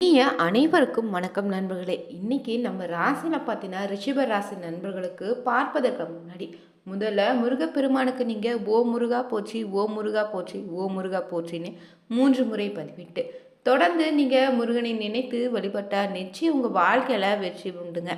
இனிய அனைவருக்கும் வணக்கம் நண்பர்களே. இன்னைக்கு நம்ம ராசியில் பார்த்தீங்கன்னா ரிஷப ராசி நண்பர்களுக்கு பார்ப்பதற்கு முன்னாடி முதல்ல முருகப்பெருமானுக்கு நீங்கள் ஓ முருகா போச்சு ஓ முருகா போச்சு ஓ முருகா போச்சின்னு மூன்று முறை பதிவிட்டு தொடர்ந்து நீங்கள் முருகனை நினைத்து வழிபட்டால் நிச்சயம் உங்கள் வாழ்க்கையில் வெற்றி உண்டுங்க.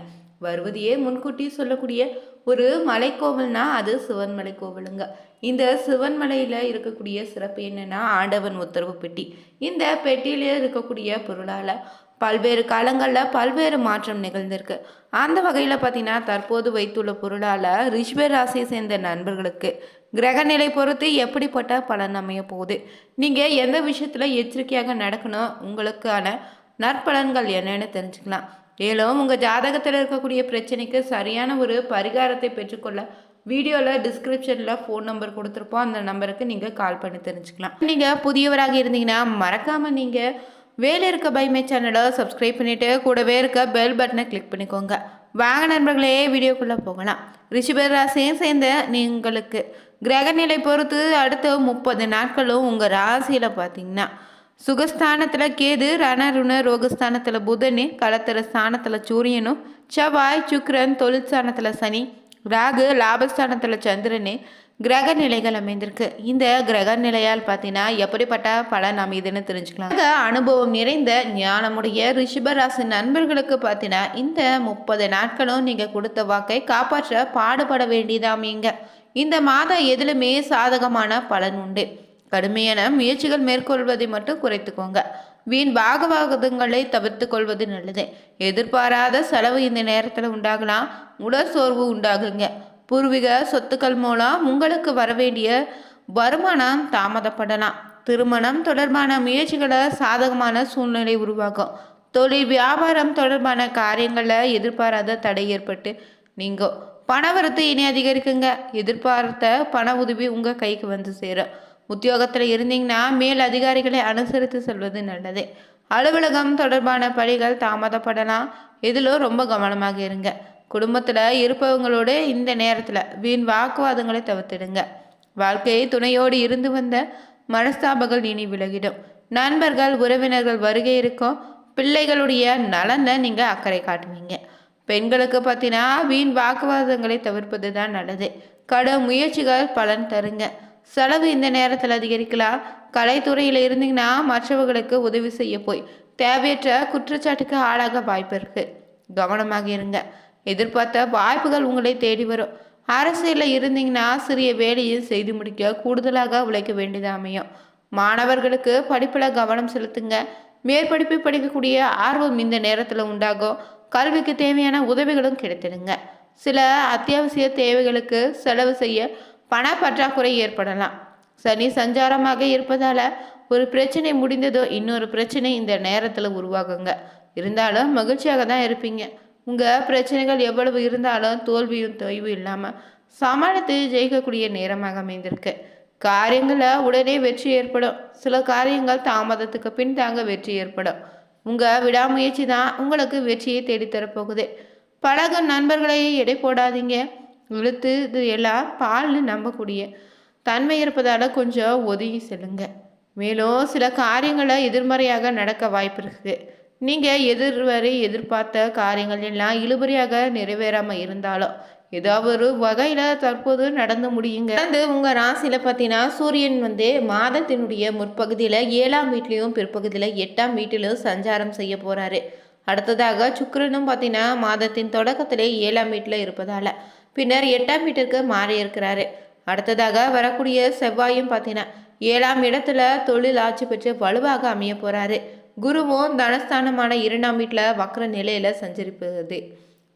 வருவதையே முன்கூட்டி சொல்லக்கூடிய ஒரு மலைக்கோவில்னா அது சிவன்மலை கோவிலுங்க. இந்த சிவன்மலையில் இருக்கக்கூடிய சிறப்பு என்னென்னா ஆண்டவன் உத்தரவு பெட்டி. இந்த பெட்டியில இருக்கக்கூடிய பொருளால் பல்வேறு காலங்களில் பல்வேறு மாற்றம் நிகழ்ந்திருக்கு. அந்த வகையில் பார்த்தீங்கன்னா தற்போது வைத்துள்ள பொருளால் ரிஷ்ப ராசியை சேர்ந்த நண்பர்களுக்கு கிரகநிலை பொறுத்து எப்படிப்பட்ட பலன் அமைய போகுது? நீங்கள் எந்த விஷயத்தில் எச்சரிக்கையாக நடக்கணும்? உங்களுக்கான நற்பலன்கள் என்னென்னு தெரிஞ்சுக்கலாம். மேலும் உங்கள் ஜாதகத்தில் இருக்கக்கூடிய பிரச்சனைக்கு சரியான ஒரு பரிகாரத்தை பெற்றுக்கொள்ள வீடியோவில் டிஸ்கிரிப்ஷனில் ஃபோன் நம்பர் கொடுத்துருப்போம். அந்த நம்பருக்கு நீங்கள் கால் பண்ணி தெரிஞ்சுக்கலாம். நீங்கள் புதியவராக இருந்தீங்கன்னா மறக்காமல் நீங்கள் வேலை இருக்க பைமே சேனலை சப்ஸ்கிரைப் பண்ணிவிட்டு கூடவே இருக்க பெல் பட்டனை கிளிக் பண்ணிக்கோங்க. வாங்க நண்பர்களே வீடியோக்குள்ளே போகலாம். ரிஷிபர் ராசியும் சேர்ந்த நீங்களுக்கு கிரகநிலை பொறுத்து அடுத்த முப்பது நாட்களும் உங்கள் ராசியில் பார்த்தீங்கன்னா சுகஸ்தானத்தில் கேது ரணருண ரோகஸ்தானத்தில் புதனு களத்திர ஸ்தானத்தில் சூரியனும் செவ்வாய் சுக்கரன் தொழிற்சானத்தில் சனி ராகு லாபஸ்தானத்தில் சந்திரனு கிரக நிலைகள் அமைந்திருக்கு. இந்த கிரக நிலையால் பார்த்தீங்கன்னா எப்படிப்பட்ட பலன் அமைதுன்னு தெரிஞ்சுக்கலாம். அனுபவம் நிறைந்த ஞானமுடைய ரிஷபராசி நண்பர்களுக்கு பார்த்தீங்கன்னா இந்த முப்பது நாட்களும் நீங்கள் கொடுத்த வாக்கை காப்பாற்ற பாடுபட வேண்டியதாமீங்க இந்த மாதம் எதிலுமே சாதகமான பலன் உண்டு. கடுமையான முயற்சிகள் மேற்கொள்வதை மட்டும் குறைத்துக்கோங்க. வீண் பாகவாதங்களை தவிர்த்து கொள்வது நல்லது. எதிர்பாராத செலவு இந்த நேரத்தில் உண்டாகலாம் உடல் சோர்வு உண்டாகுங்க. பூர்வீக சொத்துக்கள் மூலம் உங்களுக்கு வரவேண்டிய வருமானம் தாமதப்படலாம். திருமணம் தொடர்பான முயற்சிகளை சாதகமான சூழ்நிலை உருவாகும். தொழில் வியாபாரம் தொடர்பான காரியங்களில் எதிர்பாராத தடை ஏற்பட்டு நீங்கள் பணவரத்து இனி அதிகரிக்குங்க. எதிர்பார்த்த பண உதவி உங்கள் கைக்கு வந்து சேரும். உத்தியோகத்தில் இருந்தீங்கன்னா மேல் அதிகாரிகளை அனுசரித்து செல்வது நல்லது. அலுவலகம் தொடர்பான பணிகள் தாமதப்படலாம். இதிலும் ரொம்ப கவனமாக இருங்க. குடும்பத்தில் இருப்பவங்களோடு இந்த நேரத்தில் வீண் வாக்குவாதங்களை தவிர்த்திடுங்க. வாழ்க்கையை துணையோடு இருந்து வந்த மனஸ்தாபங்கள் இனி விலகிடும். நண்பர்கள் உறவினர்கள் வருகை இருக்கும். பிள்ளைகளுடைய நலனை நீங்கள் அக்கறை காட்டுவீங்க. பெண்களுக்கு பார்த்தீங்கன்னா வீண் வாக்குவாதங்களை தவிர்ப்பது தான் நல்லது. கடும் முயற்சிகள் பலன் தருங்க. செலவு இந்த நேரத்தில் அதிகரிக்கலாம். கலைத்துறையில் இருந்தீங்கன்னா மற்றவர்களுக்கு உதவி செய்ய போய் தேவையற்ற குற்றச்சாட்டுக்கு ஆளாக வாய்ப்பு இருக்கு. கவனமாக இருங்க. எதிர்பார்த்த வாய்ப்புகள் உங்களை தேடி வரும். அரசியலில் இருந்தீங்கன்னா சிறிய வேலையை செய்து முடிக்க கூடுதலாக உழைக்க வேண்டியது அமையும். மாணவர்களுக்கு படிப்பில் கவனம் செலுத்துங்க. மேற்படிப்பு படிக்கக்கூடிய ஆர்வம் இந்த நேரத்தில் உண்டாகும். கல்விக்கு தேவையான உதவிகளும் கிடைத்திடுங்க. சில அத்தியாவசிய தேவைகளுக்கு செலவு செய்ய பண பற்றாக்குறை ஏற்படலாம். சனி சஞ்சாரமாக இருப்பதால் ஒரு பிரச்சனை முடிந்ததோ இன்னொரு பிரச்சனை இந்த நேரத்தில் உருவாகுங்க. இருந்தாலும் மகிழ்ச்சியாக தான் இருப்பீங்க. உங்கள் பிரச்சனைகள் எவ்வளவு இருந்தாலும் தோல்வியும் தொய்வு இல்லாமல் சமாளித்து ஜெயிக்கக்கூடிய நேரமாக அமைந்திருக்கு. காரியங்களில் உடனே வெற்றி ஏற்படும். சில காரியங்கள் தாமதத்துக்கு பின் தாங்க வெற்றி ஏற்படும். உங்கள் விடாமுயற்சி தான் உங்களுக்கு வெற்றியை தேடித்தரப்போகுது. பழக நண்பர்களை எடை போடாதீங்க. இழுத்து இது எல்லாம் பால்னு நம்பக்கூடிய தன்மை இருப்பதால் கொஞ்சம் ஒதுங்கி செல்லுங்க. மேலும் சில காரியங்களை எதிர்மறையாக நடக்க வாய்ப்பு இருக்குது. நீங்கள் எதிர்வரை எதிர்பார்த்த காரியங்கள் எல்லாம் இழுபறியாக நிறைவேறாமல் இருந்தாலும் ஏதாவது ஒரு வகையில் தற்போது நடந்து முடியுங்க. வந்து உங்கள் ராசியில் பார்த்தீங்கன்னா சூரியன் வந்து மாதத்தினுடைய முற்பகுதியில் ஏழாம் வீட்லேயும் பிற்பகுதியில் எட்டாம் வீட்டிலும் சஞ்சாரம் செய்ய போகிறாரு அடுத்ததாக சுக்கரனும் பார்த்தீங்கன்னா மாதத்தின் தொடக்கத்திலே ஏழாம் வீட்டில் இருப்பதால் பின்னர் எட்டாம் வீட்டிற்கு மாறியிருக்கிறாரு அடுத்ததாக வரக்கூடிய செவ்வாயும் பார்த்தீங்கன்னா ஏழாம் இடத்துல தொழில் ஆட்சி பெற்று வலுவாக அமைய போகிறாரு குருவும் தனஸ்தானமான இரண்டாம் வீட்டில் வக்ர நிலையில் சஞ்சரிப்பது.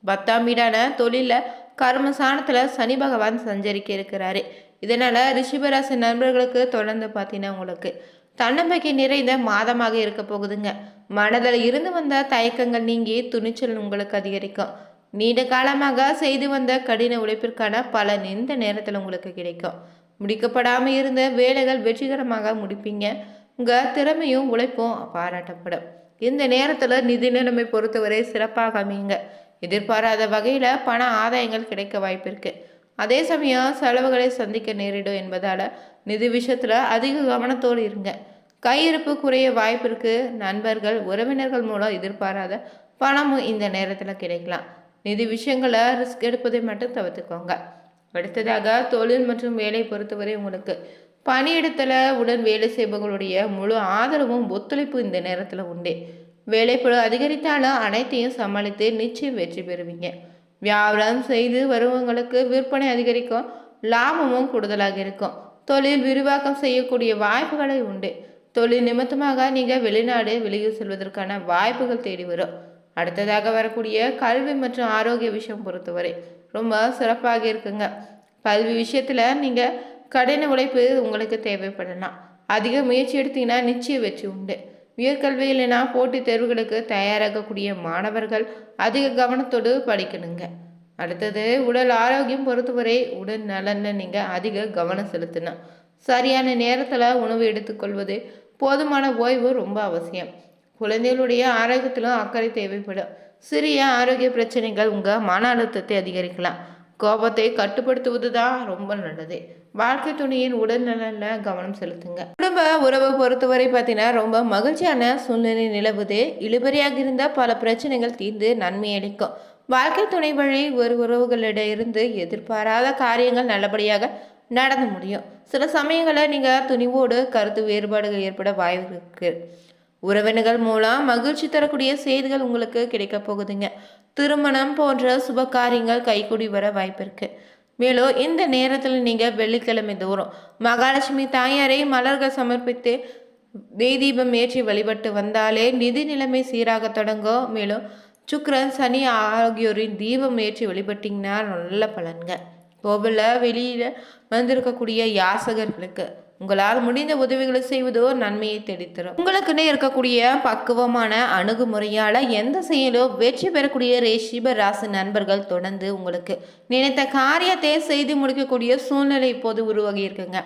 பத்தாம் வீடான தொழிலில் கர்மசானத்தில் சனி பகவான் சஞ்சரிக்க இருக்கிறாரு. இதனால் ரிஷிபராசி நண்பர்களுக்கு தொடர்ந்து பார்த்தீங்கன்னா உங்களுக்கு தன்னம்பிக்கை நிறைந்த மாதமாக இருக்க போகுதுங்க. மனதில் இருந்து வந்த தயக்கங்கள் நீங்கி துணிச்சல் உங்களுக்கு அதிகரிக்கும். நீண்ட காலமாக செய்து வந்த கடின உழைப்பிற்கான பலன் இந்த நேரத்தில் உங்களுக்கு கிடைக்கும். முடிக்கப்படாமல் இருந்த வேலைகள் வெற்றிகரமாக முடிப்பீங்க. உங்கள் திறமையும் உழைப்பும் பாராட்டப்படும். இந்த நேரத்தில் நிதி நிலைமை பொறுத்தவரை சிறப்பாக அமையுங்க. எதிர்பாராத வகையில் பண ஆதாயங்கள் கிடைக்க வாய்ப்பு அதே சமயம் செலவுகளை சந்திக்க நேரிடும் என்பதால் நிதி விஷயத்தில் அதிக கவனத்தோடு இருங்க. கையிருப்பு குறைய வாய்ப்பு நண்பர்கள் உறவினர்கள் மூலம் எதிர்பாராத பணமும் இந்த நேரத்தில் கிடைக்கலாம். நிதி விஷயங்களை ரிஸ்க் எடுப்பதை மட்டும் தவிர்த்துக்கோங்க. அடுத்ததாக தொழில் மற்றும் வேலை பொறுத்தவரை உங்களுக்கு பணியிடத்தில் உடன் வேலை செய்பவர்களுடைய முழு ஆதரவும் ஒத்துழைப்பு இந்த நேரத்தில் உண்டு. வேலைப்பழு அதிகரித்தாலும் அனைத்தையும் சமாளித்து நிச்சயம் வெற்றி பெறுவீங்க. வியாபாரம் செய்து வருவங்களுக்கு விற்பனை அதிகரிக்கும் லாபமும் கூடுதலாக இருக்கும். தொழில் விரிவாக்கம் செய்யக்கூடிய வாய்ப்புகளை உண்டு. தொழில் நிமித்தமாக நீங்கள் வெளிநாடு வெளியூர் செல்வதற்கான வாய்ப்புகள் தேடி வரும். அடுத்ததாக வரக்கூடிய கல்வி மற்றும் ஆரோக்கிய விஷயம் பொறுத்தவரை ரொம்ப சிறப்பாக இருக்குங்க. கல்வி விஷயத்தில் நீங்கள் கடின உழைப்பு உங்களுக்கு தேவைப்படலாம். அதிக முயற்சி எடுத்தீங்கன்னா நிச்சய வெற்றி உண்டு. உயர்கல்வி இல்லைன்னா போட்டித் தேர்வுகளுக்கு தயாராகக்கூடிய மாணவர்கள் அதிக கவனத்தோடு படிக்கணுங்க. அடுத்தது உடல் ஆரோக்கியம் பொறுத்தவரை உடல் நலன்னு நீங்கள் அதிக கவனம் செலுத்தணும். சரியான நேரத்தில் உணவு எடுத்துக்கொள்வது போதுமான ஓய்வு ரொம்ப அவசியம். குழந்தைகளுடைய ஆரோக்கியத்திலும் அக்கறை தேவைப்படும். சிறிய ஆரோக்கிய பிரச்சனைகள் உங்கள் மன அழுத்தத்தை அதிகரிக்கலாம். கோபத்தை கட்டுப்படுத்துவது தான் ரொம்ப நல்லது. வாழ்க்கை துணியின் உடல்நலனில் கவனம் செலுத்துங்க. குடும்ப உறவை பொறுத்தவரை பார்த்தீங்கன்னா ரொம்ப மகிழ்ச்சியான சூழ்நிலை நிலவுது. இழுபறியாக இருந்தால் பல பிரச்சனைகள் தீர்ந்து நன்மை அளிக்கும். வாழ்க்கை துணை வழி ஒரு உறவுகளிடம் இருந்து எதிர்பாராத காரியங்கள் நல்லபடியாக நடந்து முடியும். சில சமயங்களில் நீங்கள் துணிவோடு கருத்து வேறுபாடுகள் ஏற்பட வாய்ப்பு இருக்குது உறவினர்கள் மூலம் மகிழ்ச்சி தரக்கூடிய செய்திகள் உங்களுக்கு கிடைக்க போகுதுங்க. திருமணம் போன்ற சுப காரியங்கள் கைகூடி வர வாய்ப்பு மேலும் இந்த நேரத்தில் நீங்கள் வெள்ளிக்கிழமை தோறும் மகாலட்சுமி தாயாரை மலர்கள் சமர்ப்பித்து நெய் தீபம் ஏற்றி வழிபட்டு வந்தாலே நிதி நிலைமை சீராக தொடங்கும். மேலும் சுக்கரன் சனி ஆகியோரின் தீபம் ஏற்றி வழிபட்டிங்கன்னா நல்ல பலன்க கோவிலில் வெளியில் வந்திருக்கக்கூடிய யாசகர்களுக்கு உங்களால் முடிந்த உதவிகளை செய்வதோ நன்மையை தேடித்தரும். உங்களுக்குன்னே இருக்கக்கூடிய பக்குவமான அணுகுமுறையால் எந்த செயலோ வெற்றி பெறக்கூடிய ரேஷிப ராசி நண்பர்கள் தொடர்ந்து உங்களுக்கு நினைத்த காரியத்தை செய்து முடிக்கக்கூடிய சூழ்நிலை இப்போது உருவாகி இருக்குங்க.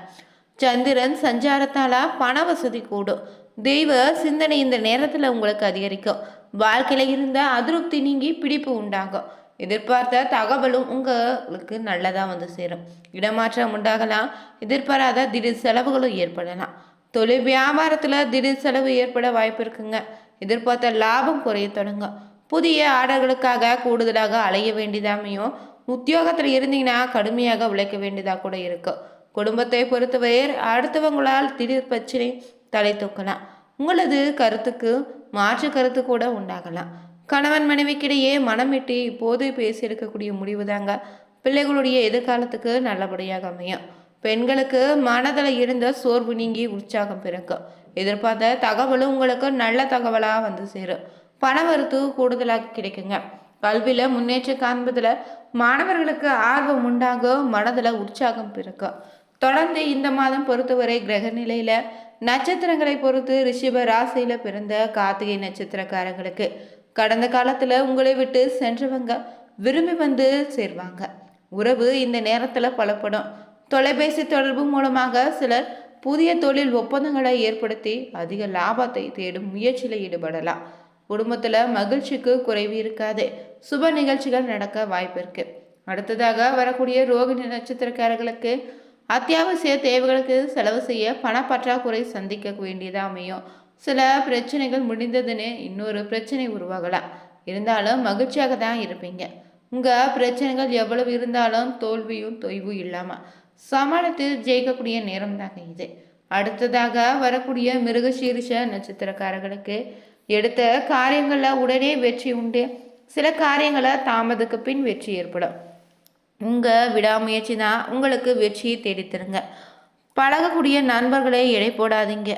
சந்திரன் சஞ்சாரத்தால் பண வசதி கூடும். தெய்வ சிந்தனை இந்த நேரத்தில் உங்களுக்கு அதிகரிக்கும். வாழ்க்கையில் இருந்த அதிருப்தி நீங்கி பிடிப்பு உண்டாகும். எதிர்பார்த்த தகவலும் உங்களுக்கு நல்லதாக வந்து சேரும். இடமாற்றம் உண்டாகலாம். எதிர்பாராத திடீர் செலவுகளும் ஏற்படலாம். தொழில் வியாபாரத்தில் திடீர் செலவு ஏற்பட வாய்ப்பு இருக்குங்க. எதிர்பார்த்த லாபம் குறைய தொடங்கும் புதிய ஆர்டர்களுக்காக கூடுதலாக அலைய வேண்டியதாமையும் உத்தியோகத்தில் இருந்தீங்கன்னா கடுமையாக உழைக்க வேண்டியதாக கூட இருக்கும் குடும்பத்தை பொறுத்தவரை அடுத்தவங்களால் திடீர் பிரச்சனை தலை தூக்கலாம். உங்களது கருத்துக்கு மாற்று கருத்து கூட உண்டாகலாம். கணவன் மனைவிக்கிடையே மனமிட்டு இப்போது பேசி எடுக்கக்கூடிய முடிவு தாங்க பிள்ளைகளுடைய எதிர்காலத்துக்கு நல்லபடியாக அமையும். பெண்களுக்கு மனதில் இருந்த சோர்வு நீங்கி உற்சாகம் பிறக்கும் எதிர்பார்த்த தகவலும் உங்களுக்கு நல்ல தகவலாக வந்து சேரும். பணவருத்து கூடுதலாக கிடைக்குங்க. கல்வியில் முன்னேற்றம் காண்பதில் மாணவர்களுக்கு ஆர்வம் உண்டாகும் மனதில் உற்சாகம் பிறக்கும் தொடர்ந்து இந்த மாதம் பொறுத்தவரை கிரக நிலையில் நட்சத்திரங்களை பொறுத்து ரிஷிப ராசியில் பிறந்த கார்த்திகை நட்சத்திரக்காரங்களுக்கு கடந்த காலத்தில் உங்களை விட்டு சென்றவங்க விரும்பி வந்து சேர்வாங்க. உறவு இந்த நேரத்தில் பலப்படும். தொலைபேசி தொடர்பு மூலமாக சிலர் புதிய தொழில் ஒப்பந்தங்களை ஏற்படுத்தி அதிக லாபத்தை தேடும் முயற்சியில் ஈடுபடலாம். குடும்பத்தில் மகிழ்ச்சிக்கு குறைவு இருக்காது. சுப நிகழ்ச்சிகள் நடக்க வாய்ப்பு இருக்கு. அடுத்ததாக வரக்கூடிய ரோகிணி நட்சத்திரக்காரர்களுக்கு அத்தியாவசிய தேவைகளுக்கு செலவு செய்ய பணப்பற்றாக்குறை சந்திக்க வேண்டியதாக அமையும். சில பிரச்சனைகள் முடிந்ததுன்னு இன்னொரு பிரச்சனை உருவாகலாம் இருந்தாலும் மகிழ்ச்சியாக தான் இருப்பீங்க. உங்கள் பிரச்சனைகள் எவ்வளவு இருந்தாலும் தோல்வியும் தொய்வும் இல்லாமல் சமாளித்து ஜெயிக்கக்கூடிய நேரம் தாங்க இது. அடுத்ததாக வரக்கூடிய மிருகசீரிஷ நட்சத்திரக்காரர்களுக்கு எடுத்த காரியங்களில் உடனே வெற்றி உண்டு. சில காரியங்களை தாமதுக்கு பின் வெற்றி ஏற்படும். உங்கள் விடாமுயற்சி தான் உங்களுக்கு வெற்றியை தேடித்தருங்க பழகக்கூடிய நண்பர்களை எடை போடாதீங்க.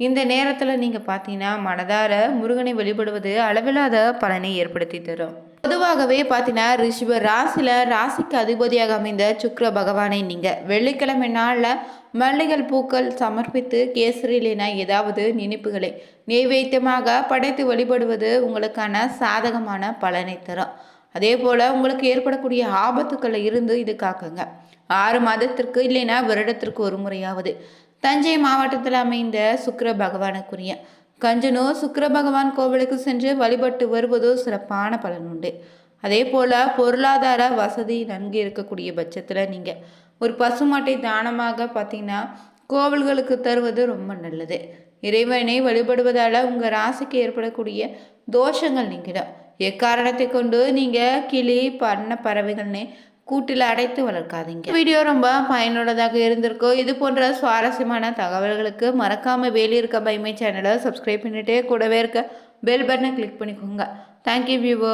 இந்த நேரத்தில் நீங்கள் பார்த்தீங்கன்னா மனதார முருகனை வழிபடுவது அளவில்லாத பலனை ஏற்படுத்தி தரும். பொதுவாகவே பார்த்தீங்கன்னா ரிஷப ராசியில் ராசிக்கு அதிபதியாக அமைந்த சுக்கர பகவானை நீங்கள் வெள்ளிக்கிழமை நாளில் மல்லிகள் பூக்கள் சமர்ப்பித்து கேசரிலின ஏதாவது நினைப்புகளை நெய்வேத்தியமாக படைத்து வழிபடுவது உங்களுக்கான சாதகமான பலனை தரும். அதே போல் உங்களுக்கு ஏற்படக்கூடிய ஆபத்துக்களை இருந்து இது காக்குங்க. ஆறு மாதத்திற்கு இல்லைன்னா வருடத்திற்கு ஒரு முறையாவது தஞ்சை மாவட்டத்தில் அமைந்த சுக்கர பகவானுக்குரிய கஞ்சனோ சுக்கர பகவான் கோவிலுக்கு சென்று வழிபட்டு வருவதோ சிறப்பான பலன் உண்டு. அதே போல் பொருளாதார வசதி நன்கு இருக்கக்கூடிய பட்சத்தில் நீங்கள் ஒரு பசுமாட்டை தானமாக பார்த்தீங்கன்னா கோவில்களுக்கு தருவது ரொம்ப நல்லது. இறைவனை வழிபடுவதால் உங்கள் ராசிக்கு ஏற்படக்கூடிய தோஷங்கள் நீங்கிடும். எக்காரணத்தை கொண்டு நீங்கள் கிளி பண்ண பறவைகள்னே கூட்டில் அடைத்து வளர்க்காதீங்க. வீடியோ ரொம்ப பயனுள்ளதாக இருந்திருக்கும் இது போன்ற சுவாரஸ்யமான தகவல்களுக்கு மறக்காமல் வேலி இருக்க பைமை சேனலை சப்ஸ்கிரைப் பண்ணிட்டே கூடவே இருக்க பெல் பட்டனை கிளிக் பண்ணிக்கோங்க. Thank you viewer